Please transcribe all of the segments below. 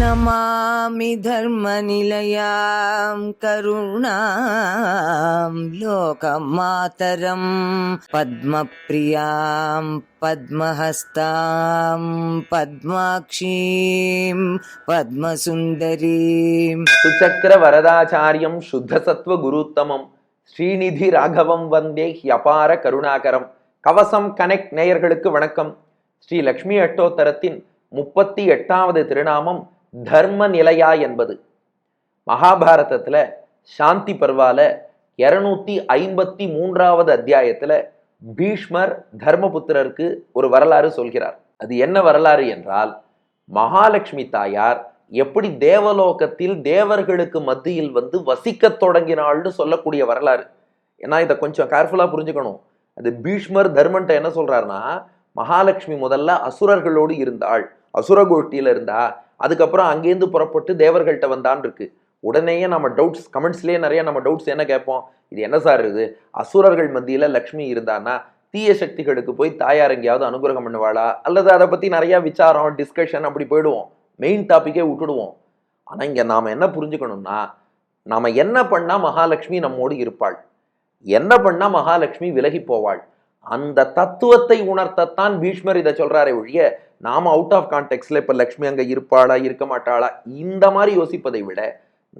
నమామి ధర్మ నిలయాం కరుణాం లోకమాతరం పద్మప్రియాం పద్మహస్తాం పద్మాక్షీం పద్మసుందరీం సుచక్ర వరదాచార్యం శుద్ధసత్వ గురుత్తమం ஸ்ரீநிதி ராகவம் வந்தே ஹியபார கருணாகரம். கவசம் கனெக்ட் நேயர்களுக்கு வணக்கம். ஸ்ரீ லக்ஷ்மி அட்டோத்தரத்தின் முப்பத்தி எட்டாவது திருநாமம் தர்ம நிலையா என்பது. மகாபாரதத்தில் சாந்தி பர்வால இருநூத்தி ஐம்பத்தி மூன்றாவது அத்தியாயத்தில் பீஷ்மர் தர்மபுத்திரருக்கு ஒரு வரலாறு சொல்கிறார். அது என்ன வரலாறு என்றால் மகாலட்சுமி தாயார் எப்படி தேவலோகத்தில் தேவர்களுக்கு மத்தியில் வந்து வசிக்கத் தொடங்கினாள்னு சொல்லக்கூடிய வரலாறு. ஏன்னா இதை கொஞ்சம் கேர்ஃபுல்லாக புரிஞ்சுக்கணும். அது பீஷ்மர் தர்மன்ட்ட என்ன சொல்கிறாருன்னா மகாலட்சுமி முதல்ல அசுரர்களோடு இருந்தாள். அசுர கோஷ்டியில் இருந்தா அதுக்கப்புறம் அங்கேருந்து புறப்பட்டு தேவர்கள்ட்ட வந்தான் இருக்கு. உடனேயே நம்ம டவுட்ஸ் கமெண்ட்ஸ்லேயே நிறைய நம்ம டவுட்ஸ் என்ன கேட்போம்? இது என்ன சார் இது? அசுரர்கள் மத்தியில் லக்ஷ்மி இருந்தானா தீய சக்திகளுக்கு போய் தாயார் எங்கேயாவது அனுகிரகம் பண்ணுவாளா? அல்லது அதை பற்றி நிறையா விசாரம் டிஸ்கஷன் அப்படி போயிடுவோம். மெயின் டாப்பிக்கே விட்டுடுவோம். ஆனால் இங்கே நாம் என்ன புரிஞ்சுக்கணும்னா நாம் என்ன பண்ணால் மகாலட்சுமி நம்மோடு இருப்பாள்? என்ன பண்ணால் மகாலட்சுமி விலகி போவாள்? அந்த தத்துவத்தை உணர்த்தத்தான் பீஷ்மர் இதை சொல்கிறாரே ஒழிய நாம் அவுட் ஆஃப் கான்டெக்ட்ஸில் இப்போ லக்ஷ்மி அங்கே இருப்பாளா இருக்க மாட்டாளா? இந்த மாதிரி யோசிப்பதை விட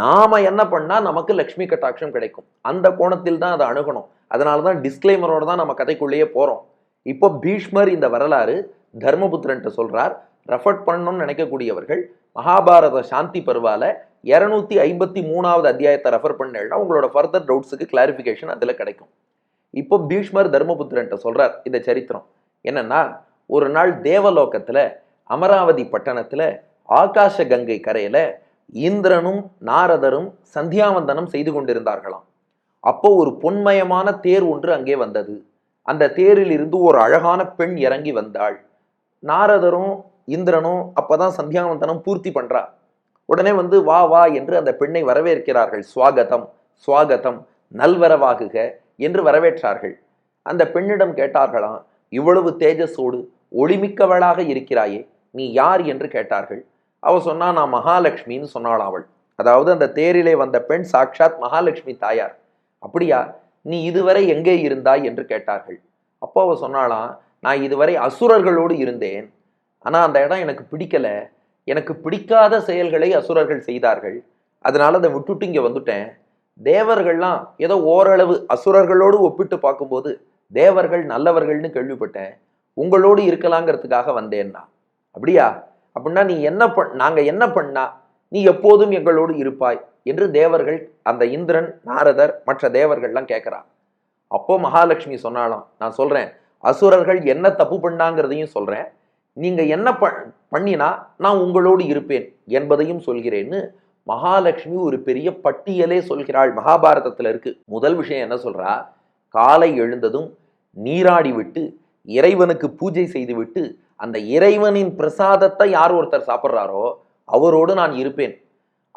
நாம் என்ன பண்ணால் நமக்கு லக்ஷ்மி கட்டாட்சம் கிடைக்கும். அந்த கோணத்தில் தான் அதை அணுகணும். அதனால தான் டிஸ்க்ளைமரோடு தான் நம்ம கதைக்குள்ளேயே போகிறோம் இப்போ பீஷ்மர் இந்த வரலாறு தர்மபுத்திரன்ட்டு சொல்கிறார் ரெஃபர் பண்ணணும்னு நினைக்கக்கூடியவர்கள் மகாபாரத சாந்தி பருவால இரநூத்தி ஐம்பத்தி மூணாவது அத்தியாயத்தை ரெஃபர் பண்ணேன்னா உங்களோட ஃபர்தர் டவுட்ஸுக்கு கிளாரிஃபிகேஷன் அதில் கிடைக்கும். இப்போ பீஷ்மர் தர்மபுத்திரன்ட்ட சொல்கிறார் இந்த சரித்திரம். என்னன்னா ஒரு நாள் தேவலோகத்தில் அமராவதி பட்டணத்தில் ஆகாச கங்கை கரையில் இந்திரனும் நாரதரும் சந்தியாவந்தனம் செய்து கொண்டிருந்தார்களாம். அப்போ ஒரு பொன்மயமான தேர் ஒன்று அங்கே வந்தது. அந்த தேரில் இருந்து ஒரு அழகான பெண் இறங்கி வந்தாள். நாரதரும் இந்திரனும் அப்பதான் சந்தியாவந்தனம் பூர்த்தி பண்றா. உடனே வந்து வா வா என்று அந்த பெண்ணை வரவேற்கிறார்கள். சுவாகதம் சுவாகதம் நல்வரவாகுக என்று வரவேற்றார்கள். அந்த பெண்ணிடம் கேட்டார்களாம் இவ்வளவு தேஜஸோடு ஒளிமிக்கவளாக இருக்கிறாயே நீ யார் என்று கேட்டார்கள். அவ சொன்னா நான் மகாலட்சுமின்னு சொன்னாள் அவள். அதாவது அந்த தேரிலே வந்த பெண் சாக்ஷாத் மகாலட்சுமி தாயார். அப்படியா நீ இதுவரை எங்கே இருந்தாய்? என்று கேட்டார்கள். அப்போ அவ சொன்னாலாம் நான் இதுவரை அசுரர்களோடு இருந்தேன். ஆனால் அந்த இடம் எனக்கு பிடிக்கல. எனக்கு பிடிக்காத செயல்களை அசுரர்கள் செய்தார்கள். அதனால அதை விட்டுட்டு இங்கே வந்துட்டேன். தேவர்கள்லாம் ஏதோ ஓரளவு அசுரர்களோடு ஒப்பிட்டு பார்க்கும்போது தேவர்கள் நல்லவர்கள்னு கேள்விப்பட்டேன். உங்களோடு இருக்கலாங்கிறதுக்காக வந்தேன்னா. அப்படியா? அப்படின்னா நீ என்ன பண் நாங்கள் என்ன பண்ணா நீ எப்போதும் எங்களோடு இருப்பாய் என்று தேவர்கள் அந்த இந்திரன் நாரதர் மற்ற தேவர்கள்லாம் கேட்குறா அப்போ மகாலட்சுமி சொன்னாலாம் நான் சொல்கிறேன் அசுரர்கள் என்ன தப்பு பண்ணாங்கிறதையும் சொல்கிறேன் நீங்கள் என்ன பண் பண்ணினா நான் உங்களோடு இருப்பேன் என்பதையும் சொல்கிறேன்னு மகாலட்சுமி ஒரு பெரிய பட்டியலே சொல்கிறாள் மகாபாரதத்தில் இருக்கு. முதல் விஷயம் என்ன சொல்றா? காலை எழுந்ததும் நீராடி விட்டு இறைவனுக்கு பூஜை செய்துவிட்டு அந்த இறைவனின் பிரசாதத்தை யார் ஒருத்தர் சாப்பிட்றாரோ அவரோடு நான் இருப்பேன்.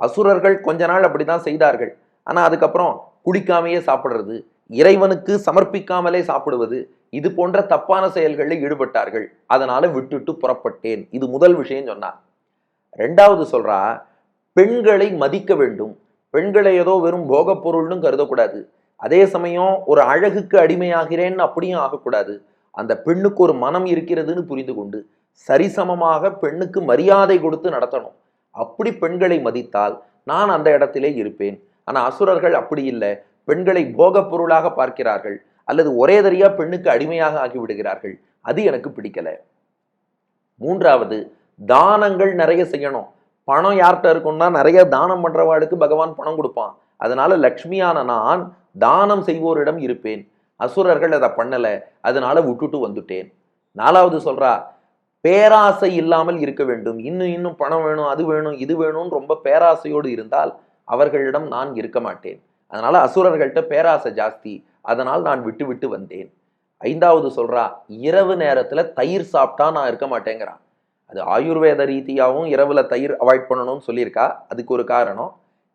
அசுரர்கள் கொஞ்ச நாள் அப்படி தான் செய்தார்கள். ஆனால் அதுக்கப்புறம் குடிக்காமையே சாப்பிட்றது. இறைவனுக்கு சமர்ப்பிக்காமலே சாப்பிடுவது இது போன்ற தப்பான செயல்களில் ஈடுபட்டார்கள். அதனால விட்டுட்டு புறப்பட்டேன். இது முதல் விஷயம் சொன்னார். ரெண்டாவது சொல்றா பெண்களை மதிக்க வேண்டும். பெண்களை ஏதோ வெறும் போகப் பொருள்னு கருதக்கூடாது. அதே சமயம் ஒரு அழகுக்கு அடிமையாகிறேன்னு அப்படியும் ஆகக்கூடாது. அந்த பெண்ணுக்கு ஒரு மனம் இருக்கிறதுன்னு புரிந்து கொண்டு சரிசமமாக பெண்ணுக்கு மரியாதை கொடுத்து நடத்தணும். அப்படி பெண்களை மதித்தால் நான் அந்த இடத்திலே இருப்பேன். ஆனால் அசுரர்கள் அப்படி இல்லை. பெண்களை போகப் பொருளாக பார்க்கிறார்கள் அல்லது ஒரே தரியா பெண்ணுக்கு அடிமையாக ஆகிவிடுகிறார்கள். அது எனக்கு பிடிக்கல. மூன்றாவது தானங்கள் நிறைய செய்யணும். பணம் யார்கிட்ட இருக்கும்னா நிறைய தானம் பண்றவாளுக்கு பகவான் பணம் கொடுப்பான். அதனால லக்ஷ்மியான நான் தானம் செய்வோரிடம் இருப்பேன். அசுரர்கள் அதை பண்ணல. அதனால விட்டுட்டு வந்துட்டேன். நாலாவது சொல்றா பேராசை இல்லாமல் இருக்க வேண்டும். இன்னும் இன்னும் பணம் வேணும் அது வேணும் இது வேணும்னு ரொம்ப பேராசையோடு இருந்தால் அவர்களிடம் நான் இருக்க மாட்டேன். அதனால் அசுரர்கள்ட்ட பேராசை ஜாஸ்தி. அதனால் நான் விட்டு விட்டு வந்தேன். ஐந்தாவது சொல்கிறா இரவு நேரத்தில் தயிர் சாப்பிட்டா நான் இருக்க மாட்டேங்கிறான். அது ஆயுர்வேத ரீதியாகவும் இரவில் தயிர் அவாய்ட் பண்ணணும்னு சொல்லியிருக்கா. அதுக்கு ஒரு காரணம்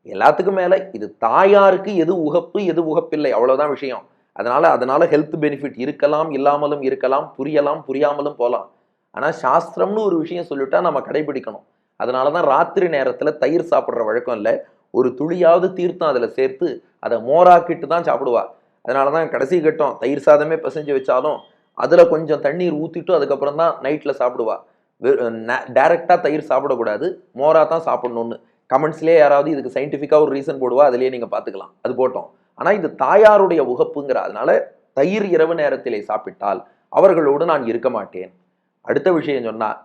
எல்லாத்துக்கும் மேலே இது தாயாருக்கு எது உகப்பு எது உகப்பில்லை அவ்வளோதான் விஷயம். அதனால் அதனால் ஹெல்த் பெனிஃபிட் இருக்கலாம் இல்லாமலும் இருக்கலாம் புரியலாம் புரியாமலும் போகலாம் ஆனால் சாஸ்திரம்னு ஒரு விஷயம் சொல்லிட்டா நம்ம கடைபிடிக்கணும். அதனால தான் ராத்திரி நேரத்தில் தயிர் சாப்பிட்ற வழக்கம் இல்லை. ஒரு துளியாவது தீர்த்தம் அதில் சேர்த்து அதை மோராக்கிட்டு தான் சாப்பிடுவா. அதனால தான் கடைசி கட்டம் தயிர் சாதமே பிசைஞ்சு வச்சாலும் அதில் கொஞ்சம் தண்ணீர் ஊற்றிட்டு அதுக்கப்புறம் தான் நைட்டில் சாப்பிடுவா. டைரெக்டாக தயிர் சாப்பிடக்கூடாது. மோரா தான் சாப்பிடணும்னு. கமெண்ட்ஸ்லேயே யாராவது இதுக்கு சயின்டிஃபிக்காக ஒரு ரீசன் போடுவா அதுலேயே நீங்கள் பார்த்துக்கலாம் அது போட்டோம். ஆனால் இது தாயாருடைய உகப்புங்கிற அதனால தயிர் இரவு நேரத்திலே சாப்பிட்டால் அவர்களோடு நான் இருக்க மாட்டேன். அடுத்த விஷயம் சொன்னால்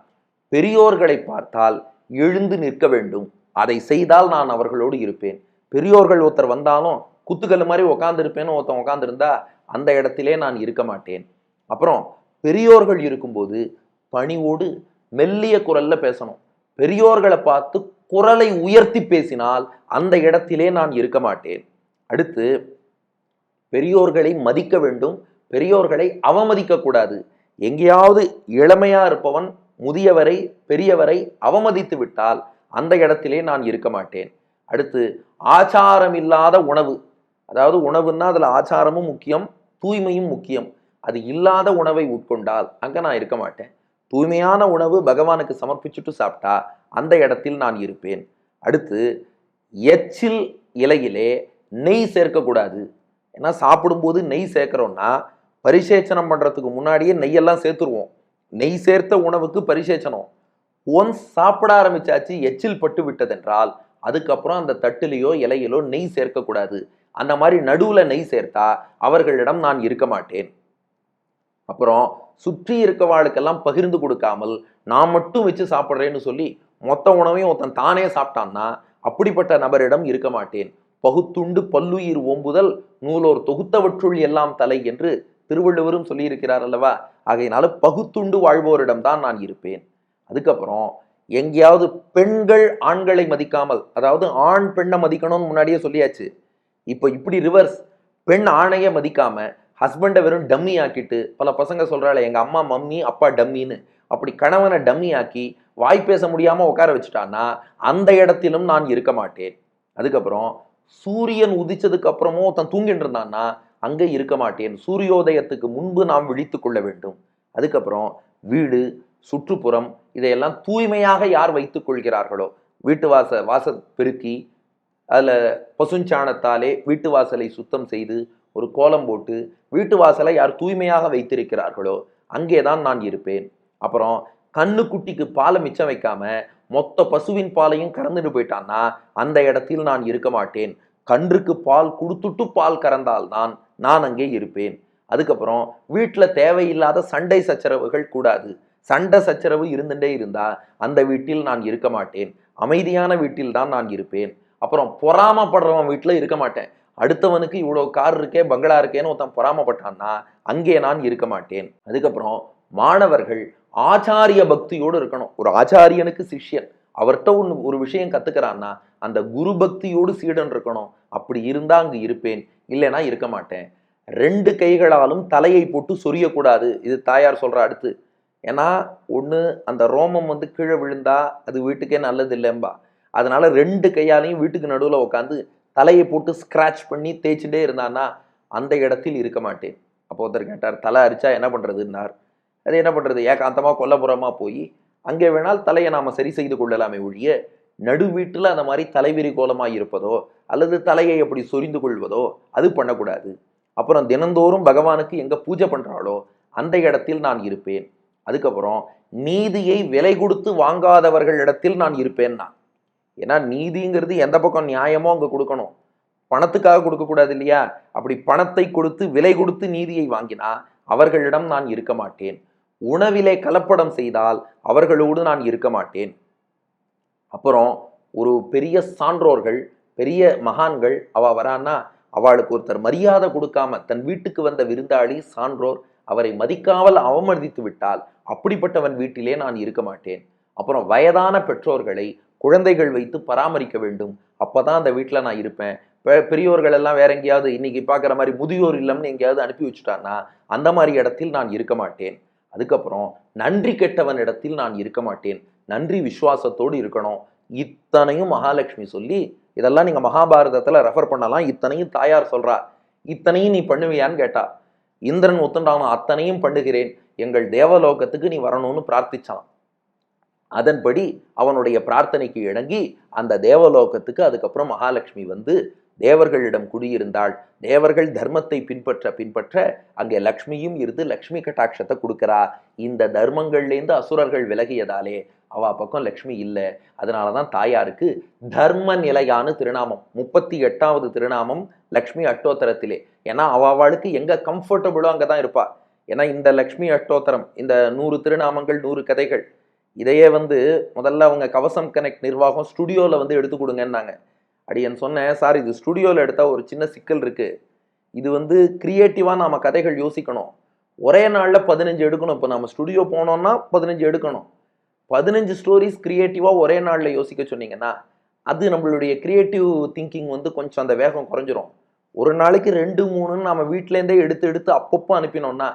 பெரியோர்களை பார்த்தால் எழுந்து நிற்க வேண்டும். அதை செய்தால் நான் அவர்களோடு இருப்பேன். பெரியோர்கள் ஒருத்தர் வந்தாலும் குத்துக்கல் மாதிரி உட்காந்துருப்பேன்னு ஒருத்தன் உட்காந்துருந்தா அந்த இடத்திலே நான் இருக்க மாட்டேன். அப்புறம் பெரியோர்கள் இருக்கும்போது பணிவோடு மெல்லிய குரல்ல பேசணும். பெரியோர்களை பார்த்து குரலை உயர்த்தி பேசினால் அந்த இடத்திலே நான் இருக்க மாட்டேன். அடுத்து பெரியோர்களை மதிக்க வேண்டும். பெரியோர்களை அவமதிக்க கூடாது. எங்கேயாவது இளமையா இருப்பவன் முதியவரை பெரியவரை அவமதித்து விட்டால் அந்த இடத்திலே நான் இருக்க மாட்டேன். அடுத்து ஆச்சாரம் இல்லாத உணவு. அதாவது உணவுன்னா அதில் ஆச்சாரமும் முக்கியம் தூய்மையும் முக்கியம். அது இல்லாத உணவை உட்கொண்டால் அங்கே நான் இருக்க மாட்டேன். தூய்மையான உணவு பகவானுக்கு சமர்ப்பிச்சுட்டு சாப்பிட்டா அந்த இடத்தில் நான் இருப்பேன். அடுத்து எச்சில் இலையிலே நெய் சேர்க்கக்கூடாது. ஏன்னா சாப்பிடும்போது நெய் சேர்க்குறோன்னா பரிசேச்சனம் பண்ணுறதுக்கு முன்னாடியே நெய்யெல்லாம் சேர்த்துருவோம். நெய் சேர்த்த உணவுக்கு பரிசேச்சனம். ஒன்ஸ் சாப்பிட ஆரம்பிச்சாச்சு எச்சில் பட்டு விட்டதென்றால் அதுக்கப்புறம் அந்த தட்டிலேயோ இலையிலோ நெய் சேர்க்கக்கூடாது. அந்த மாதிரி நடுவில் நெய் சேர்த்தா அவர்களிடம் நான் இருக்க மாட்டேன். அப்புறம் சுற்றி இருக்கவாளுக்கெல்லாம் பகிர்ந்து கொடுக்காமல் நான் மட்டும் வச்சு சாப்பிட்றேன்னு சொல்லி மொத்த உணவையும் ஒருத்தன் தானே சாப்பிட்டான்னா அப்படிப்பட்ட நபரிடம் இருக்க மாட்டேன். பகுத்துண்டு பல்லுயிர் ஓம்புதல் நூலோர் தொகுத்தவற்றுள் எல்லாம் தலை என்று திருவள்ளுவரும் சொல்லியிருக்கிறார் அல்லவா? ஆகையினால பகுத்துண்டு வாழ்வோரிடம் தான் நான் இருப்பேன். அதுக்கப்புறம் எங்கேயாவது பெண்கள் ஆண்களை மதிக்காமல் அதாவது ஆண் பெண்ணை மதிக்கணும்னு முன்னாடியே சொல்லியாச்சு. இப்போ இப்படி ரிவர்ஸ் பெண் ஆணையே மதிக்காம ஹஸ்பண்டை வெறும் டம்மி ஆக்கிட்டு பல பசங்க சொல்கிறாள் எங்கள் அம்மா மம்மி அப்பா டம்மின்னு அப்படி கணவனை டம்மி ஆக்கி வாய் பேச முடியாமல் உட்கார வச்சுட்டான்னா அந்த இடத்திலும் நான் இருக்க மாட்டேன். அதுக்கப்புறம் சூரியன் உதிச்சதுக்கு அப்புறமும் தன் தூங்கிட்டு இருந்தான்னா அங்கே இருக்க மாட்டேன். சூரியோதயத்துக்கு முன்பு நாம் விழித்து கொள்ள வேண்டும். அதுக்கப்புறம் வீடு சுற்றுப்புறம் இதையெல்லாம் தூய்மையாக யார் வைத்துக் கொள்கிறார்களோ? வீட்டு வாச வாச பெருக்கி அதில் பசுஞ்சாணத்தாலே வீட்டு வாசலை சுத்தம் செய்து ஒரு கோலம் போட்டு வீட்டு வாசலை யார் தூய்மையாக வைத்திருக்கிறார்களோ அங்கே தான் நான் இருப்பேன். அப்புறம் கண்ணுக்குட்டிக்கு பாலை மிச்சம் வைக்காம மொத்த பசுவின் பாலையும் கறந்துட்டு போயிட்டான்னா அந்த இடத்தில் நான் இருக்க மாட்டேன். கன்றுக்கு பால் கொடுத்துட்டு பால் கறந்தால்தான் நான் அங்கே இருப்பேன். அதுக்கப்புறம் வீட்டில் தேவையில்லாத சண்டை சச்சரவுகள் கூடாது. சண்டை சச்சரவு இருந்துட்டே இருந்தா அந்த வீட்டில் நான் இருக்க மாட்டேன். அமைதியான வீட்டில் தான் நான் இருப்பேன். அப்புறம் பொறாமப்படுறவன் வீட்டில் இருக்க மாட்டேன். அடுத்தவனுக்கு இவ்வளோ கார் இருக்கே பங்களா இருக்கேன்னு ஒருத்தன் பொறாமப்பட்டான்னா அங்கே நான் இருக்க மாட்டேன். அதுக்கப்புறம் மாணவர்கள் ஆச்சாரிய பக்தியோடு இருக்கணும். ஒரு ஆச்சாரியனுக்கு சிஷ்யன். அவர்கிட்ட ஒன்று ஒரு விஷயம் கற்றுக்கிறான்னா அந்த குரு பக்தியோடு சீடன் இருக்கணும். அப்படி இருந்தால் அங்கே இருப்பேன். இல்லைன்னா இருக்க மாட்டேன். ரெண்டு கைகளாலும் தலையை போட்டு சொரியக்கூடாது. இது தாயார் சொல்கிற அடுத்து. ஏன்னா ஒன்று அந்த ரோமம் வந்து கீழே விழுந்தா அது வீட்டுக்கே நல்லது இல்லைம்பா அதனால ரெண்டு கையாலையும் வீட்டுக்கு நடுவில் உட்காந்து தலையை போட்டு ஸ்க்ராட்ச் பண்ணி தேய்ச்சிட்டே இருந்தான்னா அந்த இடத்தில் இருக்க மாட்டேன். அப்போ ஒருத்தர் கேட்டார் தலை அரிச்சா என்ன பண்ணுறதுன்னார் அது என்ன பண்ணுறது ஏகாந்தமாக கொல்லப்புறமா போய் அங்கே வேணால் தலையை நாம் சரி செய்து கொள்ளலாமே ஒழிய நடு வீட்டில் அந்த மாதிரி தலைவிரி கோலமாக இருப்பதோ அல்லது தலையை அப்படி சொரிந்து கொள்வதோ அது பண்ணக்கூடாது. அப்புறம் தினந்தோறும் பகவானுக்கு எங்கே பூஜை பண்ணுறாளோ அந்த இடத்தில் நான் இருப்பேன். அதுக்கப்புறம் நீதியை விலை கொடுத்து வாங்காதவர்களிடத்தில் நான் இருப்பேன்னா ஏன்னா நீதிங்கிறது எந்த பக்கம் நியாயமோ அங்கே கொடுக்கணும். பணத்துக்காக கொடுக்கக்கூடாது இல்லையா? அப்படி பணத்தை கொடுத்து விலை கொடுத்து நீதியை வாங்கினா அவர்களிடம் நான் இருக்க மாட்டேன். உணவிலே கலப்படம் செய்தால் அவர்களோடு நான் இருக்க மாட்டேன். அப்புறம் ஒரு பெரிய சான்றோர்கள் பெரிய மகான்கள் அவ வரான்னா அவளுக்கு ஒருத்தர் மரியாதை கொடுக்காம தன் வீட்டுக்கு வந்த விருந்தாளி சான்றோர் அவரை மதிக்காமல் அவமதித்து விட்டால் அப்படிப்பட்டவன் வீட்டிலே நான் இருக்க மாட்டேன். அப்புறம் வயதான பெற்றோர்களை குழந்தைகள் வைத்து பராமரிக்க வேண்டும். அப்பதான் அந்த வீட்டில் நான் இருப்பேன். பெரியோர்கள் எல்லாம் வேற எங்கேயாவது இன்னைக்கு பார்க்குற மாதிரி முதியோர் இல்லம்னு எங்கேயாவது அனுப்பி வச்சுட்டான்னா அந்த மாதிரி இடத்தில் நான் இருக்க மாட்டேன். அதுக்கப்புறம் நன்றி கெட்டவன் இடத்தில் நான் இருக்க மாட்டேன். நன்றி விசுவாசத்தோடு இருக்கணும். இத்தனையும் மகாலட்சுமி சொல்லி இதெல்லாம் நீங்கள் மகாபாரதத்தில் ரெஃபர் பண்ணலாம். இத்தனையும் தாயார் சொல்கிறா இத்தனையும் நீ பண்ணுவியான்னு கேட்டா இந்திரன் ஒத்துண்டான அத்தனையும் பண்ணுகிறேன். எங்கள் தேவலோகத்துக்கு நீ வரணும்னு பிரார்த்திச்சான். அதன்படி அவனுடைய பிரார்த்தனைக்கு இணங்கி அந்த தேவலோகத்துக்கு அதுக்கப்புறம் மகாலட்சுமி வந்து தேவர்களிடம் குடியிருந்தாள். தேவர்கள் தர்மத்தை பின்பற்ற பின்பற்ற அங்கே லக்ஷ்மியும் இருந்து லக்ஷ்மி கட்டாட்சத்தை கொடுக்குறா. இந்த தர்மங்கள்லேருந்து அசுரர்கள் விலகியதாலே அவ பக்கம் லக்ஷ்மி இல்லை. அதனால தான் தாயாருக்கு தர்ம நிலையான திருநாமம் முப்பத்தி எட்டாவது திருநாமம் லக்ஷ்மி அட்டோத்தரத்திலே ஏன்னா அவளுக்கு எங்கே கம்ஃபர்டபுளோ அங்கே தான் இருப்பா. ஏன்னா இந்த லக்ஷ்மி அட்டோத்தரம் இந்த நூறு திருநாமங்கள் நூறு கதைகள் இதையே வந்து முதல்ல அவங்க கவசம் கனெக்ட் நிர்வாகம் ஸ்டுடியோவில் வந்து எடுத்து கொடுங்கன்னாங்க. அடியன் சொன்னேன் சார் இது ஸ்டுடியோவில் எடுத்தால் ஒரு சின்ன சிக்கல் இருக்குது இது வந்து க்ரியேட்டிவாக நாம் கதைகள் யோசிக்கணும். ஒரே நாளில் பதினஞ்சு எடுக்கணும். இப்போ நம்ம ஸ்டுடியோ போனோம்னா பதினஞ்சு எடுக்கணும். பதினஞ்சு ஸ்டோரிஸ் க்ரியேட்டிவாக ஒரே நாளில் யோசிக்க சொன்னீங்கன்னா அது நம்மளுடைய க்ரியேட்டிவ் திங்கிங் வந்து கொஞ்சம் அந்த வேகம் குறைஞ்சிரும். ஒரு நாளைக்கு ரெண்டு மூணுன்னு நம்ம வீட்டிலேருந்தே எடுத்து எடுத்து அப்பப்போ அனுப்பினோம்னா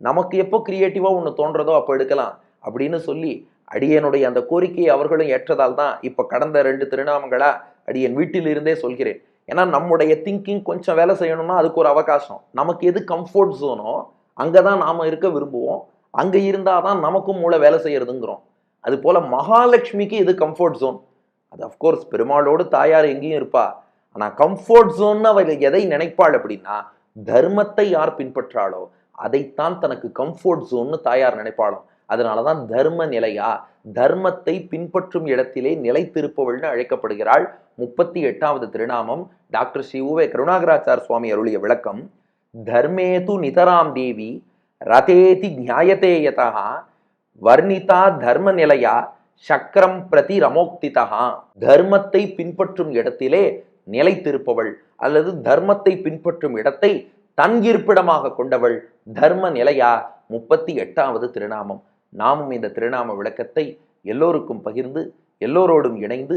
நமக்கு எப்போ க்ரியேட்டிவாக ஒன்று தோன்றதோ அப்போ எடுக்கலாம் அப்படின்னு சொல்லி அடியனுடைய அந்த கோரிக்கையை அவர்களும் ஏற்றதால் தான் இப்போ கடந்த ரெண்டு திருநாமங்களாக அடி என் வீட்டிலிருந்தே சொல்கிறேன். ஏன்னா நம்முடைய திங்கிங் கொஞ்சம் வேலை செய்யணும்னா அதுக்கு ஒரு அவகாசம். நமக்கு எது கம்ஃபர்ட் ஜோனோ அங்கே தான் நாம் இருக்க விரும்புவோம். அங்கே இருந்தால் தான் நமக்கும் மூளை வேலை செய்கிறதுங்கிறோம் அது போல் மகாலட்சுமிக்கு இது கம்ஃபர்ட் ஜோன் அது அஃப்கோர்ஸ் பெருமாளோடு தாயார் எங்கேயும் இருப்பா. ஆனால் கம்ஃபர்ட் ஜோன்னு அவள் எதை நினைப்பாள் அப்படின்னா தர்மத்தை யார் பின்பற்றாளோ அதைத்தான் தனக்கு கம்ஃபர்ட் ஜோன்னு தாயார் நினைப்பாளோ அதனால தான் தர்ம நிலையா? தர்மத்தை பின்பற்றும் இடத்திலே நிலைத்திருப்பவள்னு அழைக்கப்படுகிறாள். முப்பத்தி எட்டாவது திருநாமம். டாக்டர் ஸ்ரீ உவே கருணாகராச்சார் சுவாமி அருளிய விளக்கம். தர்மேது நிதராம் தேவி ரதேதி நியாயத்தேயதா வர்ணிதா தர்ம நிலையா? சக்கரம் பிரதி ரமோக்திதா தர்மத்தை பின்பற்றும் இடத்திலே நிலைத்திருப்பவள் அல்லது தர்மத்தை பின்பற்றும் இடத்தை தன் இருப்பிடமாக கொண்டவள் தர்ம நிலையா? முப்பத்தி எட்டாவது திருநாமம். நாமும் இந்த திருநாம விளக்கத்தை எல்லோருக்கும் பகிர்ந்து எல்லோரோடும் இணைந்து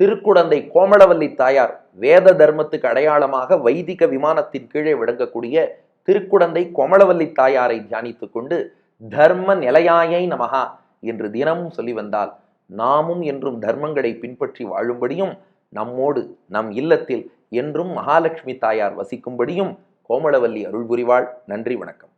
திருக்குடந்தை கோமளவல்லி தாயார் வேத தர்மத்துக்கு அடையாளமாக வைதிக விமானத்தின் கீழே விளங்கக்கூடிய திருக்குடந்தை கோமளவல்லி தாயாரை தியானித்து கொண்டு தர்ம நிலையாயை நமகா என்று தினமும் சொல்லி வந்தால் நாமும் என்றும் தர்மங்களை பின்பற்றி வாழும்படியும் நம்மோடு நம் இல்லத்தில் என்றும் மகாலட்சுமி தாயார் வசிக்கும்படியும் கோமளவல்லி அருள் புரிவாள் நன்றி வணக்கம்.